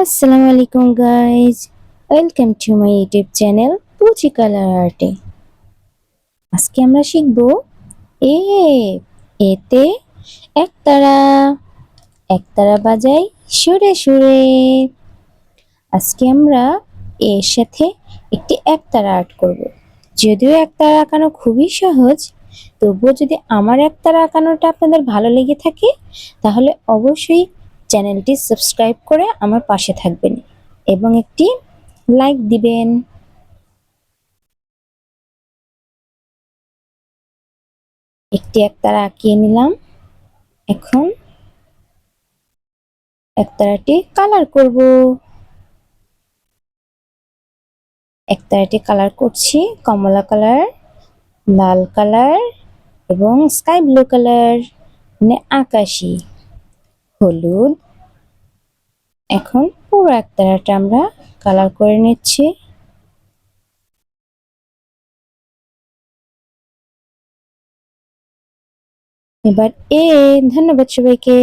আসসালামু আলাইকুম guys welcome to my YouTube channel Puchi colour আর্টে আজকে আমরা শিখব এ, এতে একতারা একতারা বাজাই সুরে সুরে। আজকে আমরা এর সাথে একটি একতারা আর্ট করব। যদিও একতারা আঁকানো খুবই সহজ, তবুও যদি আমার একতারা আঁকানোটা আপনাদের ভালো লেগে থাকে, তাহলে অবশ্যই চ্যানেলটি সাবস্ক্রাইব করে আমার পাশে থাকবেন এবং একটি লাইক দিবেন। একটি একতারা আঁকিয়ে নিলাম। এখন একতারাটি কালার করব। একতারাটি কালার করছি, কমলা কালার, লাল কালার এবং স্কাই ব্লু কালার মানে আকাশি। হলুদ। এখন পুরো একতারাটা আমরা কালার করে নিচ্ছি। এবার এ ধন্যবাদ সবাইকে।